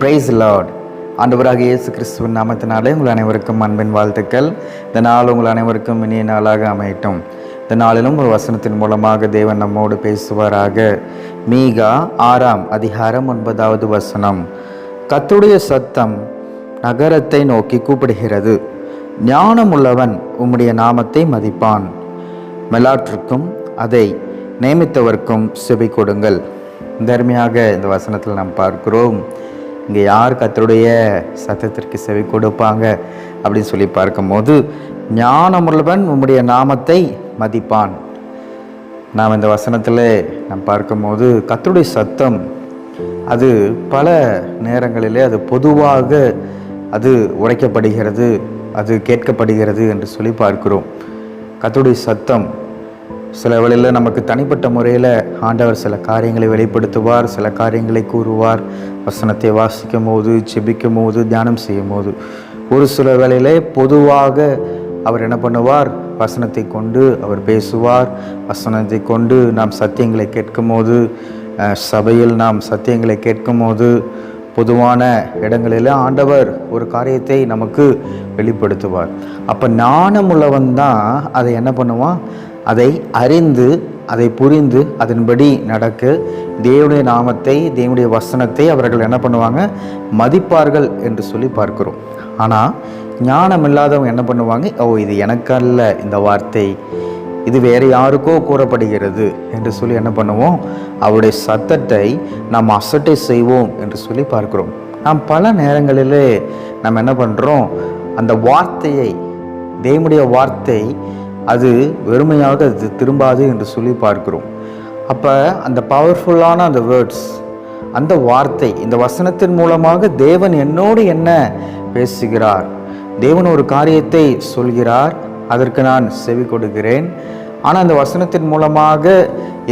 Price Lord ஆண்டவராக இயேசு கிறிஸ்துவின் நாமத்தினாலே உங்கள் அனைவருக்கும் அன்பின் வாழ்த்துக்கள். இந்த நாள் உங்கள் அனைவருக்கும் இனிய நாளாக அமையட்டும். இந்த நாளிலும் ஒரு வசனத்தின் மூலமாக தேவன் நம்மோடு பேசுவாராக. மீகா ஆறாம் அதிகாரம் ஒன்பதாவது வசனம். கத்துடைய சத்தம் நகரத்தை நோக்கி கூப்பிடுகிறது. ஞானமுள்ளவன் உம்முடைய நாமத்தை மதிப்பான். மெலாற்றுக்கும் அதை நியமித்தவர்க்கும் செவி கொடுங்கள். தர்மையாக இந்த வசனத்தில் நாம் பார்க்கிறோம். இங்கே யார் கத்தருடைய சத்தத்திற்கு செவி கொடுப்பாங்க அப்படின்னு சொல்லி பார்க்கும்போது ஞானமுள்ளவன் உம்முடைய நாமத்தை மதிப்பான். நாம் இந்த வசனத்தில் நாம் பார்க்கும்போது கத்தருடைய சத்தம் அது பல நேரங்களிலே அது பொதுவாக அது உடைக்கப்படுகிறது அது கேட்கப்படுகிறது என்று சொல்லி பார்க்கிறோம். கத்தருடைய சத்தம் சில வேளையில் நமக்கு தனிப்பட்ட முறையில் ஆண்டவர் சில காரியங்களை வெளிப்படுத்துவார் சில காரியங்களை கூறுவார். வசனத்தை வாசிக்கும் போது செபிக்கும் போது தியானம் செய்யும் போது ஒரு சில வேளையிலே பொதுவாக அவர் என்ன பண்ணுவார்? வசனத்தை கொண்டு அவர் பேசுவார். வசனத்தை கொண்டு நாம் சத்தியங்களை கேட்கும் போது சபையில் நாம் சத்தியங்களை கேட்கும் போது பொதுவான இடங்களில் ஆண்டவர் ஒரு காரியத்தை நமக்கு வெளிப்படுத்துவார். அப்போ ஞானமுள்ளவன் தான் அதை என்ன பண்ணுவான்? அதை அறிந்து அதை புரிந்து அதன்படி நடக்க. தேவனுடைய நாமத்தை தேவனுடைய வசனத்தை அவர்கள் என்ன பண்ணுவாங்க? மதிப்பார்கள் என்று சொல்லி பார்க்கிறோம். ஆனால் ஞானம் இல்லாதவங்க என்ன பண்ணுவாங்க? ஓ இது எனக்கல்ல இந்த வார்த்தை. இது வேறு யாருக்கோ கூறப்படுகிறது என்று சொல்லி என்ன பண்ணுவோம்? அவருடைய சத்தத்தை நாம் அசட்டை செய்வோம் என்று சொல்லி பார்க்கிறோம். நாம் பல நேரங்களிலே நாம் என்ன பண்ணுறோம் அந்த வார்த்தையை தேவனுடைய வார்த்தை அது வெறுமையாக அது திரும்பாது என்று சொல்லி பார்க்கிறோம். அப்போ அந்த பவர்ஃபுல்லான அந்த வேர்ட்ஸ் அந்த வார்த்தை இந்த வசனத்தின் மூலமாக தேவன் என்னோடு என்ன பேசுகிறார்? தேவன் ஒரு காரியத்தை சொல்கிறார் அதற்கு நான் செவி கொடுக்கிறேன். ஆனால் அந்த வசனத்தின் மூலமாக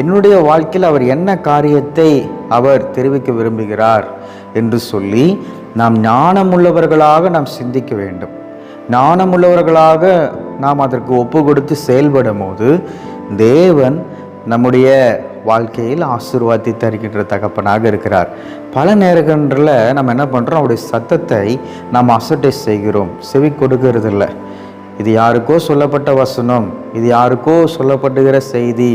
என்னுடைய வாழ்க்கையில் அவர் என்ன காரியத்தை அவர் தெரிவிக்க விரும்புகிறார் என்று சொல்லி நாம் ஞானமுள்ளவர்களாக நாம் சிந்திக்க வேண்டும். ஞானமுள்ளவர்களாக நாம் அதற்கு ஒப்பு கொடுத்து செயல்படும் போது தேவன் நம்முடைய வாழ்க்கையில் ஆசீர்வாதத்தை தருகின்ற தகப்பனாக இருக்கிறார். பல நேரங்களில் நம்ம என்ன பண்ணுறோம் அவருடைய சத்தத்தை நாம் அசட்டை செய்கிறோம். செவி கொடுக்கறதில்ல. இது யாருக்கோ சொல்லப்பட்ட வசனம். இது யாருக்கோ சொல்லப்படுகிற செய்தி.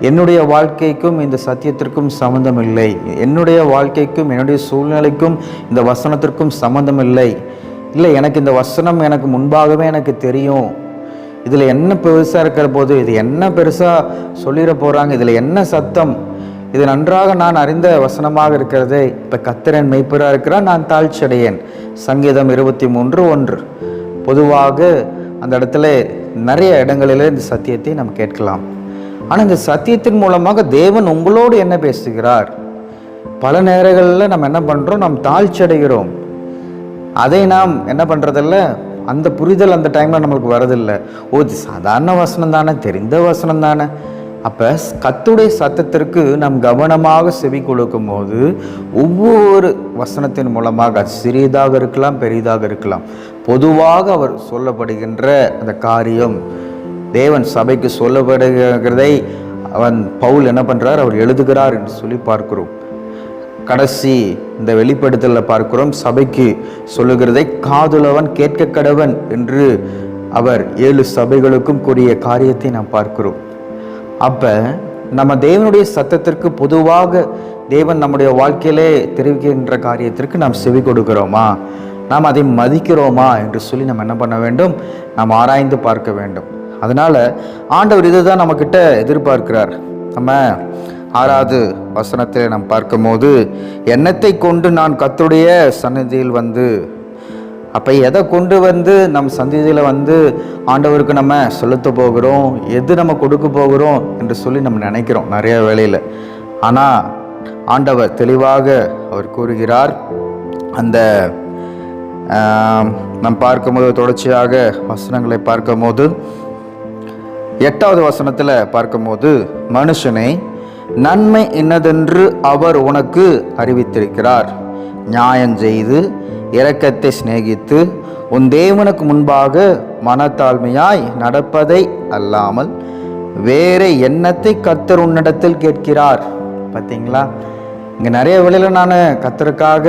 என்னுடைய வாழ்க்கைக்கும் இந்த சத்தியத்திற்கும் சம்மந்தம் இல்லை என்னுடைய வாழ்க்கைக்கும் என்னுடைய சூழ்நிலைக்கும் இந்த வசனத்திற்கும் சம்மந்தம் இல்லை இல்லை எனக்கு இந்த வசனம் எனக்கு முன்பாகவே எனக்கு தெரியும். இதில் என்ன பெருசாக இருக்கிற போது இது என்ன பெருசாக சொல்லிட போகிறாங்க இதில் என்ன சத்தம்? இது நன்றாக நான் அறிந்த வசனமாக இருக்கிறது. இப்போ கத்திரன் மெய்ப்பராக இருக்கிறான் நான் தாழ்ச்சியடையேன். சங்கீதம் இருபத்தி மூன்று ஒன்று. பொதுவாக அந்த இடத்துல நிறைய இடங்களில் இந்த சத்தியத்தை நாம் கேட்கலாம். ஆனால் இந்த சத்தியத்தின் மூலமாக தேவன் உங்களோடு என்ன பேசுகிறார்? பல நேரங்களில் நம்ம என்ன பண்ணுறோம் நாம் தாழ்ச்சி அடைகிறோம் அதை நாம் என்ன பண்ணுறதில்ல அந்த புரிதல் அந்த டைமில் நம்மளுக்கு வரதில்லை ஓ சாதாரண வசனம் தானே தெரிந்த வசனம் தானே. அப்போ கத்துடைய சத்தத்திற்கு நாம் கவனமாக செவி கொடுக்கும் போது ஒவ்வொரு வசனத்தின் மூலமாக அது சிறியதாக இருக்கலாம் பெரிதாக இருக்கலாம். பொதுவாக அவர் சொல்லப்படுகின்ற அந்த காரியம் தேவன் சபைக்கு சொல்லப்படுகிறதை அவன் பவுல் என்ன பண்ணுறார் அவர் எழுதுகிறார் என்று சொல்லி பார்க்கிறோம். கடைசி இந்த வெளிப்படுத்தலில் பார்க்கிறோம். சபைக்கு சொல்லுகிறதை காதுலவன் கேட்க கடவன் என்று அவர் ஏழு சபைகளுக்கும் கூடிய காரியத்தை நாம் பார்க்கிறோம். அப்போ நம்ம தேவனுடைய சத்தத்திற்கு பொதுவாக தேவன் நம்முடைய வாழ்க்கையிலே தெரிவிக்கின்ற காரியத்திற்கு நாம் செவி கொடுக்கிறோமா? நாம் அதை மதிக்கிறோமா என்று சொல்லி நம்ம என்ன பண்ண வேண்டும்? நாம் ஆராய்ந்து பார்க்க வேண்டும். அதனால் ஆண்டவர் இதை தான் நம்மக்கிட்ட எதிர்பார்க்கிறார். நம்ம ஆறாவது வசனத்தில் நாம் பார்க்கும்போது எண்ணத்தை கொண்டு நான் கத்துடைய சன்னதியில் வந்து அப்போ எதை கொண்டு வந்து நம் சந்ததியில் வந்து ஆண்டவருக்கு நம்ம செலுத்த போகிறோம் எது நம்ம கொடுக்க போகிறோம் என்று சொல்லி நம்ம நினைக்கிறோம் நிறைய வேலையில் ஆனால் ஆண்டவர் தெளிவாக அவர் கூறுகிறார் அந்த நம் நாம் பார்க்கும்போது தொடர்ச்சியாக வசனங்களை பார்க்கும்போது எட்டாவது வசனத்தில் பார்க்கும்போது மனுஷனை நன்மை என்னதென்று அவர் உனக்கு அறிவித்திருக்கிறார். நியாயம் செய்து இரக்கத்தை சிநேகித்து உன் தேவனுக்கு முன்பாக மனத்தாழ்மையாய் நடப்பதை அல்லாமல் வேற எண்ணத்தை கத்தர் உன்னிடத்தில் கேட்கிறார். பார்த்தீங்களா இங்கே நிறைய வேளையில் நான் கத்தருக்காக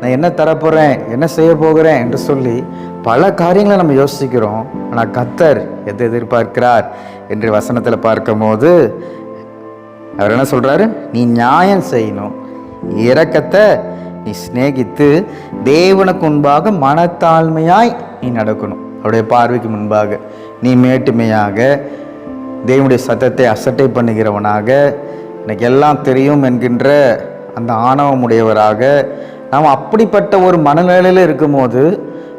நான் என்ன தரப்போகிறேன் என்ன செய்ய போகிறேன் என்று சொல்லி பல காரியங்களை நம்ம யோசிக்கிறோம். ஆனால் கத்தர் எதை எதிர்பார்க்கிறார்? என்று வசனத்தில் பார்க்கும்போது அவர் என்ன சொல்கிறாரு நீ நியாயம் செய்யணும். இரக்கத்தை நீ சிநேகித்து தேவனுக்கு முன்பாக மனத்தாழ்மையாய் நீ நடக்கணும். அவருடைய பார்வைக்கு முன்பாக. நீ மேட்டுமையாக தேவனுடைய சத்தத்தை அசட்டை பண்ணுகிறவனாக எனக்கு எல்லாம் தெரியும் என்கின்ற அந்த ஆணவமுடையவராக நாம் அப்படிப்பட்ட ஒரு மனநிலையில் இருக்கும்போது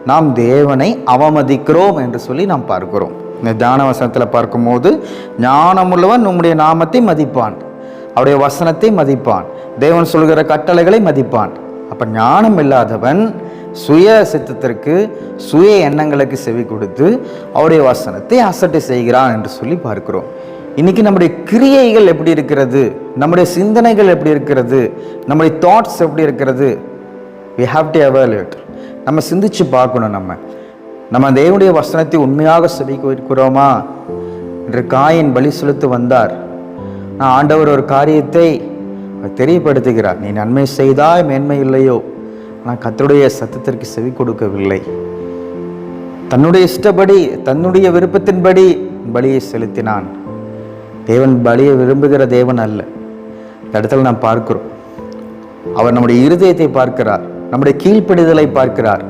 நாம் தேவனை அவமதிக்கிறோம் என்று சொல்லி நாம் பார்க்கிறோம். இந்த தியான வசனத்தில் பார்க்கும்போது ஞானமுள்ளவன் உம்முடைய நாமத்தை மதிப்பான். அவருடைய வசனத்தை மதிப்பான். தேவன் சொல்கிற கட்டளைகளை மதிப்பான். அப்போ ஞானம் இல்லாதவன் சுய சித்தத்திற்கு சுய எண்ணங்களுக்கு செவி கொடுத்து அவருடைய வசனத்தை அசட்டை செய்கிறான் என்று சொல்லி பார்க்கிறோம். இன்னைக்கு நம்முடைய கிரியைகள் எப்படி இருக்கிறது? நம்முடைய சிந்தனைகள் எப்படி இருக்கிறது? நம்முடைய தாட்ஸ் எப்படி இருக்கிறது? வி ஹாவ் டு அவேலேட் நம்ம சிந்திச்சு பார்க்கணும் நம்ம. நம்ம தேவனுடைய வசனத்தை உண்மையாக செவி கொடுக்கிறோமா? என்று காயின் பலி செலுத்து வந்தார். ஆண்டவர் ஒரு காரியத்தை தெரியப்படுத்துகிறார். நீ நன்மை செய்தால் மேன்மை இல்லையோ? ஆனால் கத்தருடைய சத்தத்திற்கு செவி கொடுக்கவில்லை. தன்னுடைய இஷ்டப்படி தன்னுடைய விருப்பத்தின்படி பலியை செலுத்தினான். தேவன் பலியை விரும்புகிற தேவன் அல்ல. இந்த இடத்துல நாம் பார்க்கிறோம். அவர் நம்முடைய இருதயத்தை பார்க்கிறார். நம்முடைய கீழ்ப்படிதலை பார்க்கிறார்.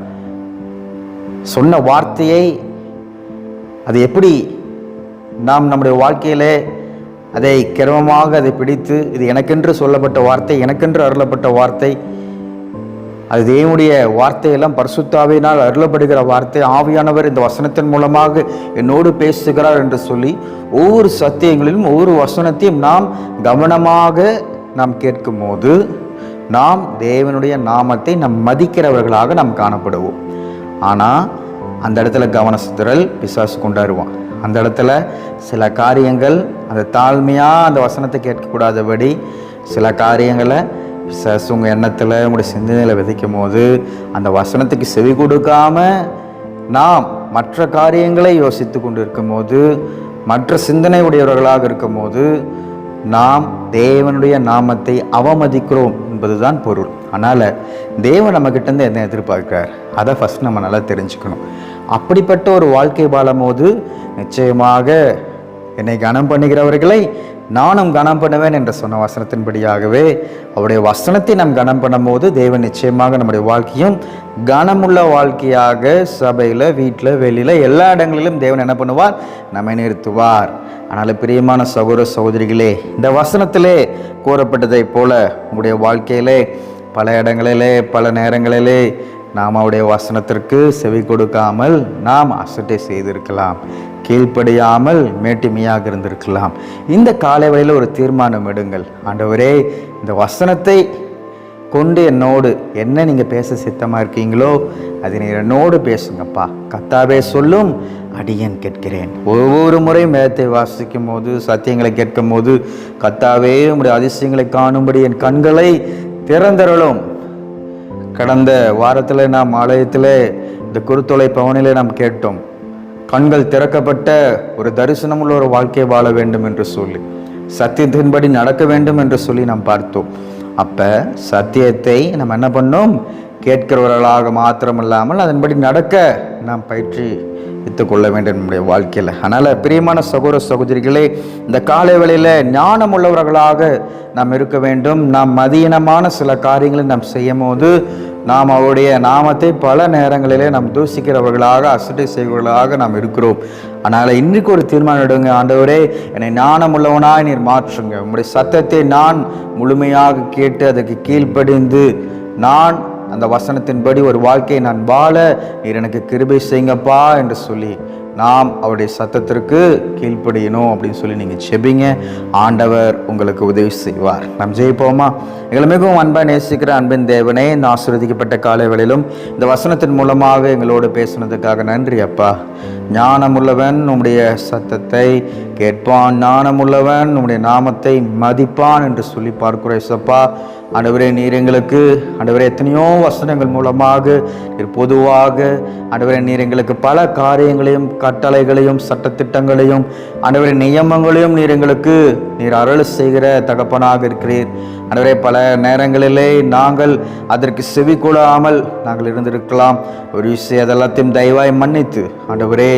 சொன்ன வார்த்தையை அது எப்படி நாம் நம்முடைய வாழ்க்கையிலே அதை கிரமமாக அதை பிடித்து இது எனக்கென்று சொல்லப்பட்ட வார்த்தை எனக்கென்று அருளப்பட்ட வார்த்தை அது தேவனுடைய வார்த்தையெல்லாம் பரிசுத்தாவினால் அருளப்படுகிற வார்த்தை ஆவியானவர் இந்த வசனத்தின் மூலமாக என்னோடு பேசுகிறார் என்று சொல்லி ஒவ்வொரு சத்தியங்களிலும் ஒவ்வொரு வசனத்தையும் நாம் கவனமாக நாம் கேட்கும் போது நாம் தேவனுடைய நாமத்தை நாம் மதிக்கிறவர்களாக நாம் காணப்படுவோம். ஆனால் அந்த இடத்துல கவன சிதறல் பிசாசு கொண்டாடுவான். அந்த இடத்துல சில காரியங்கள் அந்த தாழ்மையாக அந்த வசனத்தை கேட்கக்கூடாதபடி சில காரியங்களை பிசாசு உங்கள் எண்ணத்தில் உங்களுடைய சிந்தனையில் விதைக்கும் போது அந்த வசனத்துக்கு செவி கொடுக்காம நாம் மற்ற காரியங்களை யோசித்து கொண்டு இருக்கும்போது மற்ற சிந்தனை உடையவர்களாக இருக்கும்போது நாம் தேவனுடைய நாமத்தை அவமதிக்கிறோம் என்பதுதான் பொருள். அதனால் தேவன் நம்மக்கிட்டேருந்து என்ன எதிர்பார்க்கிறார்? அதை ஃபஸ்ட் நம்ம நல்லா தெரிஞ்சுக்கணும். அப்படிப்பட்ட ஒரு வாழ்க்கை வாழும் போது நிச்சயமாக என்னை கனம் பண்ணுகிறவர்களை நானும் கனம் பண்ணுவேன் என்று சொன்ன வசனத்தின்படியாகவே அவருடைய வசனத்தை நாம் கனம் பண்ணும்போது தேவன் நிச்சயமாக நம்முடைய வாழ்க்கையும் கனமுள்ள வாழ்க்கையாக சபையில் வீட்டில் வெளியில் எல்லா இடங்களிலும் தேவன் என்ன பண்ணுவார்? நம்மை நிறுத்துவார். ஆனால் பிரியமான சகோதர சகோதரிகளே இந்த வசனத்திலே கூறப்பட்டதைப் போல உங்களுடைய வாழ்க்கையிலே பல இடங்களிலே பல நேரங்களிலே நாம் அவருடைய வசனத்திற்கு செவி கொடுக்காமல் நாம் அசட்டை செய்திருக்கலாம். கீழ்ப்படியாமல் மேட்டுமையாக இருந்திருக்கலாம். இந்த காலை வழியில் ஒரு தீர்மானம் எடுங்கள். ஆண்டவரே இந்த வசனத்தை கொண்டு என்னோடு என்ன நீங்கள் பேச சித்தமாக இருக்கீங்களோ அதை நீர் என்னோடு பேசுங்கப்பா. கத்தாவே சொல்லும் அடியேன் கேட்கிறேன். ஒவ்வொரு முறையும் வேதத்தை வாசிக்கும் போது சத்தியங்களை கேட்கும் போது கத்தாவே உடைய அதிசயங்களை காணும்படி என் கண்களை திறந்தரலும் கடந்த வாரத்தில் நாம் ஆலயத்தில் இந்த குருத்தொலை பவனிலே நாம் கேட்டோம். கண்கள் திறக்கப்பட்ட ஒரு தரிசனமுள்ள ஒரு வாழ்க்கை வாழ வேண்டும் என்று சொல்லி சத்தியத்தின்படி நடக்க வேண்டும் என்று சொல்லி நாம் பார்த்தோம். அப்போ சத்தியத்தை நம்ம என்ன பண்ணோம்? கேட்கிறவர்களாக மாத்திரமில்லாமல் அதன்படி நடக்க நாம் பயிற்சி கொள்ள வேண்டும் நம்முடைய வாழ்க்கையில். அதனால் பிரியமான சகோதர சகோதரிகளே இந்த காலை வேளையில் ஞானம் உள்ளவர்களாக நாம் இருக்க வேண்டும். நாம் மதியனமான சில காரியங்களை நாம் செய்யும் போது நாம் அவருடைய நாமத்தை பல நேரங்களிலே நாம் தூசிக்கிறவர்களாக அசட்டை செய்வர்களாக நாம் இருக்கிறோம். அதனால் இன்றைக்கு ஒரு தீர்மானம் எடுங்க ஆண்டவரே. என்னை ஞானம் உள்ளவனாய் நீர் மாற்றுங்க. உங்களுடைய சத்தத்தை நான் முழுமையாக கேட்டு அதுக்கு கீழ்ப்படிந்து நான் அந்த வசனத்தின்படி ஒரு வாழ்க்கையை நான் வாழ நீர் எனக்கு கிருபை செய்யுங்கப்பா என்று சொல்லி நாம் அவருடைய சத்தத்திற்கு கீழ்ப்படியணும் அப்படின்னு சொல்லி நீங்கள் செபிங்க ஆண்டவர் உங்களுக்கு உதவி செய்வார். நாம் ஜெயிப்போமா? எங்களை மிகவும் அன்பாக நேசிக்கிற அன்பின் தேவனே இந்த ஆசிர்வதிக்கப்பட்ட காலைகளிலும் இந்த வசனத்தின் மூலமாக எங்களோடு பேசுனதுக்காக நன்றி அப்பா. ஞானமுள்ளவன் உம்முடைய சத்தத்தை கேட்பான் ஞானமுள்ளவன் உம்முடைய நாமத்தை மதிப்பான் என்று சொல்லி பார்க்கிறோம் ஏசப்பா ஆண்டவரே நீர் எங்களுக்கு ஆண்டவரே எத்தனையோ வசனங்கள் மூலமாக நீர் பொதுவாக ஆண்டவரே நீர் எங்களுக்கு பல காரியங்களையும் கட்டளைகளையும் சட்டத்திட்டங்களையும் ஆண்டவரே நியமங்களையும் நீர் எங்களுக்கு நீர் அருள் செய்கிற தகப்பனாக இருக்கிறீர். ஆண்டவரே பல நேரங்களிலே நாங்கள் அதற்கு செவி கொள்ளாமல் நாங்கள் இருந்திருக்கலாம். ஒரு விஷயம் அதெல்லாத்தையும் தயவாய் மன்னித்து ஆண்டவரே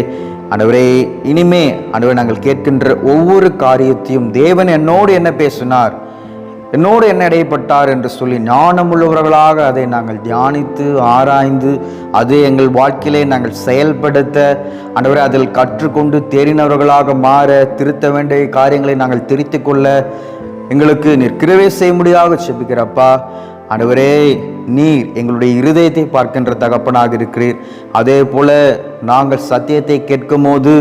ஆண்டவரே இனிமே ஆண்டவரே நாங்கள் கேட்கின்ற ஒவ்வொரு காரியத்தையும் தேவன் என்னோடு என்ன பேசினார் என்னோடு என்ன இடைப்பட்டார் என்று சொல்லி ஞானமுள்ளவர்களாக அதை நாங்கள் தியானித்து ஆராய்ந்து அது எங்கள் வாழ்க்கையிலே நாங்கள் செயல்படுத்த ஆண்டவரே அதில் கற்றுக்கொண்டு தேறினவர்களாக மாற திருத்த வேண்டிய காரியங்களை நாங்கள் திருத்திக்கொள்ள எங்களுக்கு நிற்கிறவே செய்ய முடியாத செபிக்கிறப்பா. அனைவரே நீர் எங்களுடைய இருதயத்தை பார்க்கின்ற தகப்பனாக இருக்கிறீர். அதே போல நாங்கள் சத்தியத்தை கேட்கும் போது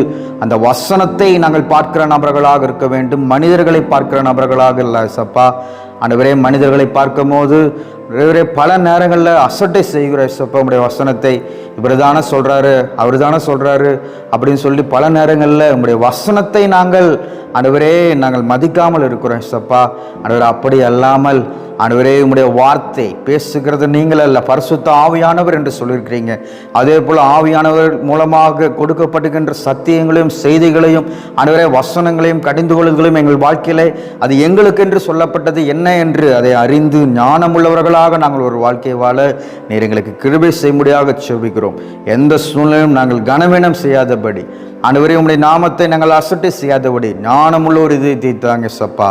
அந்த வசனத்தை நாங்கள் பார்க்கிற நபர்களாக இருக்க வேண்டும். மனிதர்களை பார்க்கிற நபர்களாக இல்லை சப்பா அனைவரே மனிதர்களை பார்க்கும் போது இவரே பல நேரங்களில் அசட்டை செய்கிற சப்பா உடைய வசனத்தை. இவர் தானே சொல்கிறாரு அவர் தானே சொல்கிறாரு அப்படின்னு சொல்லி பல நேரங்களில் உங்களுடைய வசனத்தை நாங்கள் அனைவரே நாங்கள் மதிக்காமல் இருக்கிறோம் சப்பா அனைவர் அப்படி அல்லாமல் அனைவரே உடைய வார்த்தை பேசுகிறது நீங்கள் அல்ல. பரிசுத்த ஆவியானவர் என்று சொல்லியிருக்கிறீங்க. அதே போல் ஆவியானவர் மூலமாக கொடுக்கப்படுகின்ற சத்தியங்களையும் செய்திகளையும் அனைவரே வசனங்களையும் கடிந்து கொள்ளுதலையும் எங்கள் வாழ்க்கையிலே அது எங்களுக்கென்று சொல்லப்பட்டது என்ன என்று அதை அறிந்து ஞானமுள்ளவர்களாக நாங்கள் ஒரு வாழ்க்கை வாழ நீர் எங்களுக்கு கிருபை செய்யும்படியாக செவிக்கிறோம் எந்த சூழ்நிலையும் நாங்கள் கனவீனம் செய்யாதபடி ஆண்டவரே உங்களுடைய நாமத்தை நாங்கள் அசட்டு செய்யாதபடி ஞானமுள்ள ஒரு இதயத்தை தாங்க சப்பா.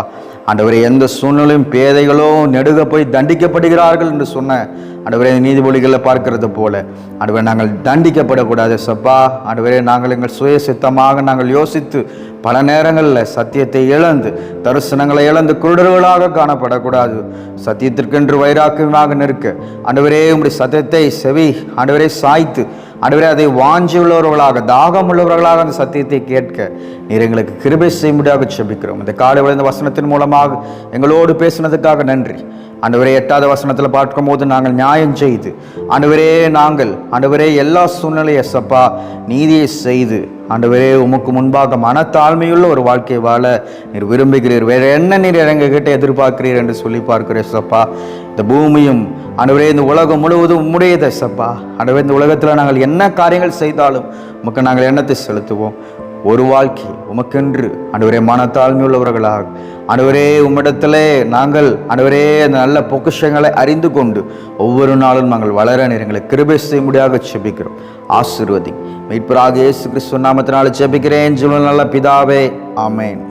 ஆண்டவரே எந்த சூழ்நிலையும் பேதைகளோ நெடுக போய் தண்டிக்கப்படுகிறார்கள் என்று சொன்ன ஆண்டவரே நீதிமொழிகளில் பார்க்கறது போல. ஆண்டவரே நாங்கள் தண்டிக்கப்படக்கூடாது சப்பா. ஆண்டவரே நாங்கள் எங்கள் சுய சித்தமாக நாங்கள் யோசித்து பல நேரங்களில் சத்தியத்தை இழந்து தரிசனங்களை இழந்து குருடர்களாக காணப்படக்கூடாது. சத்தியத்திற்கென்று வைராக்கியமாக நிற்க. ஆண்டவரே உங்களுடைய சத்தியத்தை செவி ஆண்டவரே சாய்த்து அடுவரே அதை வாஞ்சி உள்ளவர்களாக தாகம் உள்ளவர்களாக அந்த சத்தியத்தை கேட்க நீர் எங்களுக்கு கிருபை செய்யும்படியாக செபிக்கிறோம். இந்த காடு விழுந்த வசனத்தின் மூலமாக எங்களோடு பேசினதுக்காக நன்றி. அன்றுவரே எட்டாவது வசனத்தில் பார்க்கும்போது நாங்கள் நியாயம் செய்து அன்றுவரே நாங்கள் அன்றுவரே எல்லா சூழ்நிலையை சப்பா நீதியை செய்து ஆண்டவரே உமக்கு முன்பாக மனத்தாழ்மையுள்ள ஒரு வாழ்க்கை வாழ நீர் விரும்புகிறீர். வேறு என்ன நீர் எங்க கிட்ட எதிர்பார்க்கிறீர் என்று சொல்லி பார்க்கிறேன் சப்பா இந்த பூமியும் அனுவரே இந்த உலகம் முழுவதும் உம்முடைய தசப்பா அனுபவ இந்த உலகத்தில் நாங்கள் என்ன காரியங்கள் செய்தாலும் உமக்கு நாங்கள் எண்ணத்தை செலுத்துவோம் ஒரு வாழ்க்கை உமக்கென்று அனுவரே மனத்தாழ்மை உள்ளவர்களாக அனுவரே உம்மிடத்திலே நாங்கள் அனுவரே அந்த நல்ல பொக்கிஷங்களை அறிந்து கொண்டு ஒவ்வொரு நாளும் நாங்கள் வளர நேரங்களை எங்களை கிருபை செய்யும்படியாக செபிக்கிறோம் ஆசிர்வதி மீட்பராக இயேசு கிறிஸ்துவ நாமத்தினால செபிக்கிறேன் ஜீவன நல்ல பிதாவே ஆமேன்